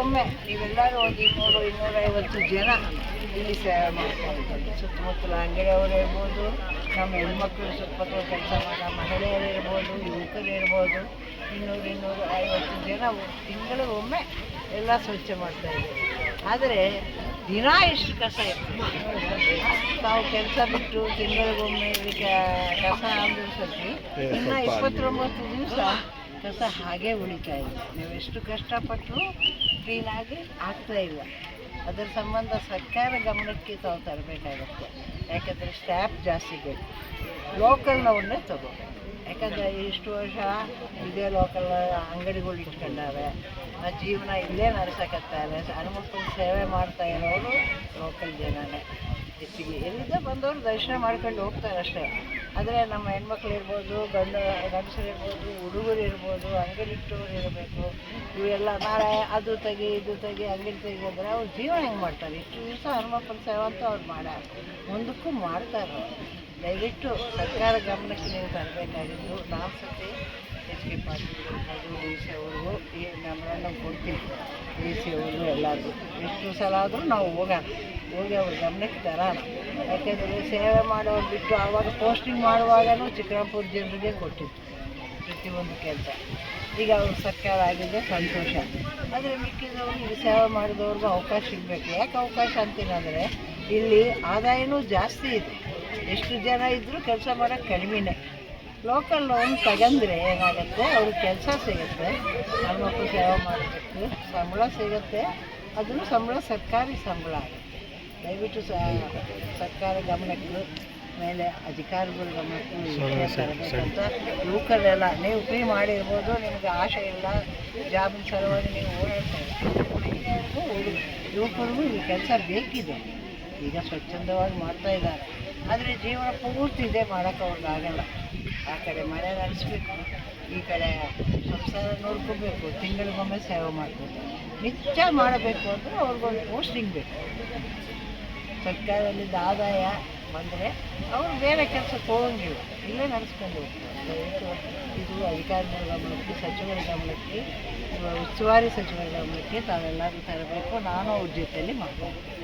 ತಿಂಗಳಿಗೊಮ್ಮೆ ನೀವೆಲ್ಲರೂ ಒಂದು ಇನ್ನೂರು ಇನ್ನೂರೈವತ್ತು ಜನ ಇಲ್ಲಿ ಸೇವೆ ಮಾಡ್ತಾರೆ ಸುತ್ತಮುತ್ತಲ ಅಂಗಡಿಯವರು ಇರ್ಬೋದು ನಮ್ಮ ಹೆಣ್ಮಕ್ಳು ಸುತ್ತಮುತ್ತಲ ಕೆಲಸ ಮಾಡೋ ಮಹಿಳೆಯರು ಇರ್ಬೋದು ಯುವಕರು ಇರ್ಬೋದು ಇನ್ನೂರು ಇನ್ನೂರು ಐವತ್ತು ಜನ ತಿಂಗಳಿಗೊಮ್ಮೆ ಎಲ್ಲ ಸ್ವಚ್ಛ ಮಾಡ್ತಾ ಇದ್ದೀವಿ ಆದರೆ ದಿನ ಎಷ್ಟು ಕಸ ನಾವು ಕೆಲಸ ಬಿಟ್ಟು ತಿಂಗಳಿಗೊಮ್ಮೆ ಇದಕ್ಕೆ ಕಸ ಅಂದಿರ್ಸತ್ತಿ ಇನ್ನು ಇಪ್ಪತ್ತೊಂಬತ್ತು ದಿವಸ ಕಸ ಹಾಗೆ ಉಳಿತಾ ನೀವು ಎಷ್ಟು ಕಷ್ಟಪಟ್ಟರು ಕ್ಲೀನಾಗಿ ಆಗ್ತಾ ಇಲ್ಲ. ಅದರ ಸಂಬಂಧ ಸರ್ಕಾರ ಗಮನಕ್ಕೆ ತಾವು ತರಬೇಕಾಗುತ್ತೆ. ಯಾಕಂದರೆ ಸ್ಟ್ಯಾಪ್ ಜಾಸ್ತಿ ಬೇಕು. ಲೋಕಲ್ನವನ್ನೇ ತಗೋ ಯಾಕಂದರೆ ಇಷ್ಟು ವರ್ಷ ಇದೇ ಲೋಕಲ್ ಅಂಗಡಿಗಳು ಇಟ್ಕೊಂಡಾರೆ ಆ ಜೀವನ ಇಲ್ಲೇ ನಡೆಸಕತ್ತಾರೆ. ಹನುಮಪ್ಪನ ಸೇವೆ ಮಾಡ್ತಾ ಇರೋರು ಲೋಕಲ್ ಜನನೇ. ಹೆಚ್ಚಿಗೆ ಎಲ್ಲಿದ್ದ ಬಂದವರು ದರ್ಶನ ಮಾಡ್ಕೊಂಡು ಹೋಗ್ತಾರೆ ಅಷ್ಟೇ. ಆದರೆ ನಮ್ಮ ಹೆಣ್ಮಕ್ಳು ಇರ್ಬೋದು, ಗಂಡ, ಗಂಡಸರು ಇರ್ಬೋದು, ಹುಡುಗರು ಇರ್ಬೋದು ಅಂಗಡಿ ಇಟ್ಟವ್ರು ಇರಬೇಕು, ಇವೆಲ್ಲ ನಾಳೆ ಅದು ತೆಗಿ, ಇದು ತೆಗಿ, ಅಂಗಡಿ ತೆಗಿ ಅವ್ರು ಜೀವನ ಹೆಂಗೆ ಮಾಡ್ತಾರೆ? ಇಷ್ಟು ದಿವಸ ಹನುಮಪ್ಪನ ಸೇವೆ ಅಂತ ಅವ್ರು ಮಾಡ್ಯಾರ. ಮುಂದಕ್ಕೂ ಮಾಡ್ತಾರೆ ದಯವಿಟ್ಟು ಸರ್ಕಾರ ಗಮನಕ್ಕೆ ನೀವು ತರಬೇಕಾಗಿದ್ದು ನಾವು ಸತಿ ಎಚ್ ಕೆ ಪಾಟೀಲ್ ಇರ್ಬೋದು ಡಿ ಸಿ ಅವ್ರಿಗೂ ಈ ನಮ್ಮನ್ನು ಕೊಡ್ತೀವಿ. ಡಿ ಸಿ ಅವ್ರಿಗೂ ಎಲ್ಲರಿಗೂ ಎಷ್ಟು ಸಲ ಆದರೂ ನಾವು ಹೋಗೋಣ. ಹೋಗಿ ಅವ್ರ ಗಮನಕ್ಕೆ ತರೋಣ ಯಾಕೆಂದರೆ ಸೇವೆ ಮಾಡೋರು ಬಿಟ್ಟು ಆವಾಗ ಪೋಸ್ಟಿಂಗ್ ಮಾಡುವಾಗಲೂ ಚಿಕ್ಕರಾಪುರ ಜನರಿಗೆ ಕೊಟ್ಟಿತ್ತು ಪ್ರತಿಯೊಂದು ಕೆಲಸ ಈಗ ಅವ್ರ ಸರ್ಕಾರ ಆಗಿದೆ, ಸಂತೋಷ. ಆದರೆ ಮಿಕ್ಕಿದವರು ಈ ಸೇವೆ ಮಾಡಿದವ್ರಿಗೆ ಅವಕಾಶ ಸಿಗಬೇಕು. ಯಾಕೆ ಅವಕಾಶ ಅಂತೀನಂದರೆ ಇಲ್ಲಿ ಆದಾಯನೂ ಜಾಸ್ತಿ ಇದೆ. ಎಷ್ಟು ಜನ ಇದ್ದರೂ ಕೆಲಸ ಮಾಡೋಕ್ಕೆ ಕಡಿಮೆನೇ. ಲೋಕಲ್ ಲೋನ್ ತಗಂದ್ರೆ ಏನಾಗುತ್ತೆ? ಅವ್ರಿಗೆ ಕೆಲಸ ಸಿಗುತ್ತೆ, ಹೆಣ್ಮಕ್ಳು ಸೇವೆ ಮಾಡಬೇಕು, ಸಂಬಳ ಸಿಗುತ್ತೆ, ಅದನ್ನು ಸಂಬಳ ಸರ್ಕಾರಿ ಸಂಬಳ ಆಗುತ್ತೆ. ದಯವಿಟ್ಟು ಸರ್ಕಾರ ಗಮನಕ್ಕೆ ಮೇಲೆ ಅಧಿಕಾರಿಗಳ ಗಮನಕ್ಕೆ ತರಬೇಕಂತ ಯುವಕರೆಲ್ಲ ನೀವು ಫ್ರೀ ಮಾಡಿರ್ಬೋದು ನಿಮಗೆ ಆಸೆ ಇಲ್ಲ ಜಾಬಿನ ಸಲುವಾಗಿ ನೀವು ಓಡಾಡ್ತಾ ಇಲ್ಲ ಮಹಿಳೆಯರಿಗೂ ಹುಡುಗ- ಯುವಕರಿಗೂ ಈ ಕೆಲಸ ಬೇಕಿದೆ. ಈಗ ಸ್ವಚ್ಛಂದವಾಗಿ ಮಾಡ್ತಾ ಇದ್ದಾರೆ. ಆದರೆ ಜೀವನ ಪೂರ್ತಿ ಇದೆ ಮಾಡೋಕ್ಕೆ ಅವ್ರಿಗೆ ಆಗಲ್ಲ. ಆ ಕಡೆ ಮನೆ ನಡೆಸ್ಬೇಕು ಈ ಕಡೆ ಸಂಸಾರ ನೋಡ್ಕೋಬೇಕು ತಿಂಗಳಿಗೊಮ್ಮೆ ಸೇವೆ ಮಾಡಬೇಕು. ನಿತ್ಯ ಮಾಡಬೇಕು ಅಂದರೆ ಅವ್ರಿಗೊಂದು ಪೋಸ್ಟಿಂಗ್ ಬೇಕು. ಸರ್ಕಾರದಿಂದ ಆದಾಯ ಬಂದರೆ ಅವರು ಬೇರೆ ಕೆಲಸಕ್ಕೆ ಹೋಗಂಗಿಲ್ಲ. ಇಲ್ಲೇ ನಡೆಸ್ಕೊಂಡು ಹೋಗ್ತಾರೆ. ಇದು ಅಧಿಕಾರಿಗಳ ಗಮನಕ್ಕೆ, ಸಚಿವರ ಗಮನಕ್ಕೆ, ಉಸ್ತುವಾರಿ ಸಚಿವರ ಗಮನಕ್ಕೆ ತಾವೆಲ್ಲರೂ ತರಬೇಕು. ನಾನು ಅವ್ರ ಜೊತೆಯಲ್ಲಿ ಮಾಡ್ತೀನಿ.